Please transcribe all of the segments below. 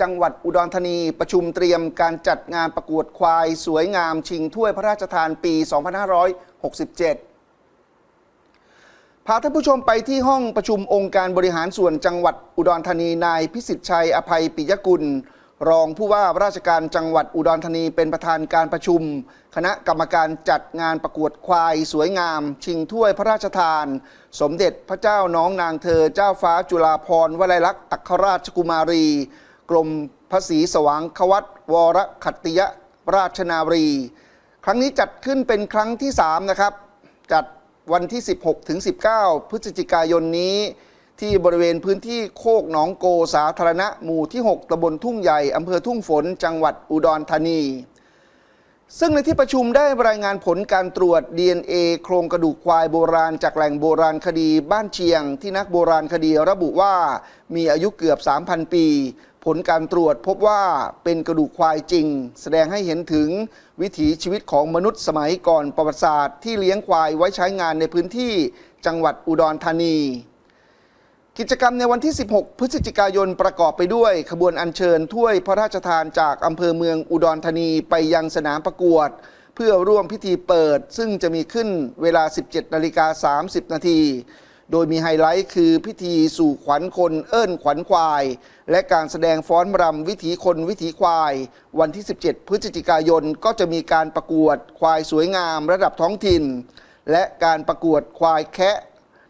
จังหวัดอุดรธานีประชุมเตรียมการจัดงานประกวดควายสวยงามชิงถ้วยพระราชทานปี 2567 พาท่านผู้ชมไปที่ห้องประชุมองค์การบริหารส่วนจังหวัดอุดรธานีนายพิสิทธิ์ชัยอภัยปิยกุล รองผู้ว่าราชการจังหวัดอุดรธานีเป็นประธานการประชุม คณะกรรมการจัดงานประกวดควายสวยงาม ชิงถ้วยพระราชทาน สมเด็จพระเจ้าน้องนางเธอเจ้าฟ้าจุฬาภรณ์วลัยลักษณ์อัครราชกุมารี กรมพระศรีสว่างควัตวรขัตติยราชนารี ครั้งนี้จัดขึ้นเป็นครั้งที่ 3 นะครับ จัดวันที่ 16 ถึง 19 พฤศจิกายนนี้ ที่บริเวณพื้นที่โคกหนองโกสาธารณะหมู่ที่ 6ตำบลทุ่งใหญ่อำเภอทุ่งฝน จังหวัดอุดรธานี ซึ่งในที่ประชุมได้รายงานผลการตรวจ DNA โครงกระดูกควายโบราณ จากแหล่งโบราณคดีบ้านเชียง ที่นักโบราณคดีระบุว่ามีอายุเกือบ 3,000 ปี ผลการตรวจพบว่าเป็นกระดูกควายจริง แสดงให้เห็นถึงวิถีชีวิตของมนุษย์สมัยก่อนประวัติศาสตร์ที่เลี้ยงควายไว้ใช้งานในพื้นที่จังหวัดอุดรธานี กิจกรรมในวันที่ 16 พฤศจิกายนประกอบไปด้วย ขบวนอัญเชิญถ้วยพระราชทานจากอำเภอเมืองอุดรธานีไปยังสนามประกวด เพื่อร่วมพิธีเปิด ซึ่งจะมีขึ้นเวลา 17นาฬิกา30นาที โดยมีไฮไลท์คือพิธีสู่ขวัญคนเอิ้นขวัญควาย และการแสดงฟ้อนรำวิถีคนวิถีควาย วันที่ 17 พฤศจิกายนก็จะมีการประกวดควายสวยงามระดับท้องถิ่น และการประกวดควายแคะ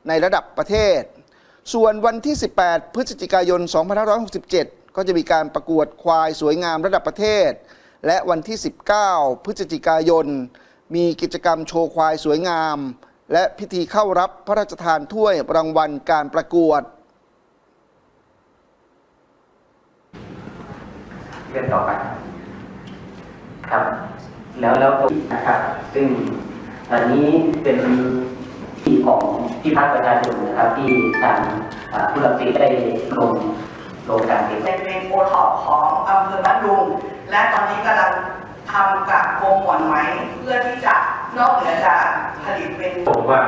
ในระดับประเทศ ส่วนวันที่ 18 พฤศจิกายน 2567 ก็จะมีการประกวดควายสวยงามระดับประเทศ และวันที่ 19 พฤศจิกายน มีกิจกรรมโชว์ควายสวยงาม และพิธีเข้ารับพระราชทานถ้วยรางวัลการประกวดเรื่องต่อไปครับ แล้วแล้วก็นะครับ ซึ่งอันนี้เป็นที่ของที่พักประชาชนนะครับ ที่ทางอ่าผู้รับสิทธิ์ได้ลงลงการติดเป็นเป็นโอท็อปของอำเภอบ้านดุง และตอนนี้กำลังทำกับโครงหมอนไหมเพื่อที่จะ นอกเหนือจากผลิตเป็นผมว่า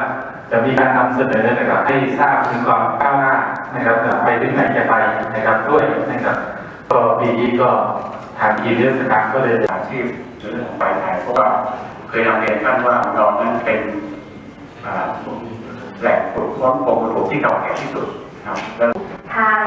จะมีการนำเสนอนะครับให้ทราบถึงความก้าวหน้านะครับไปถึงไหนจะไปนะครับด้วยนะครับก็ปีนี้ก็ทางทีมเรื่องการก็เลยอาชีพในเรื่องของปลายทางเพราะว่าเคยนำเรียนท่านว่าเรานั้นเป็นอ่าแหล่งปลูกค้นโครงกระดูกที่เก่าแก่ที่สุดครับและทาง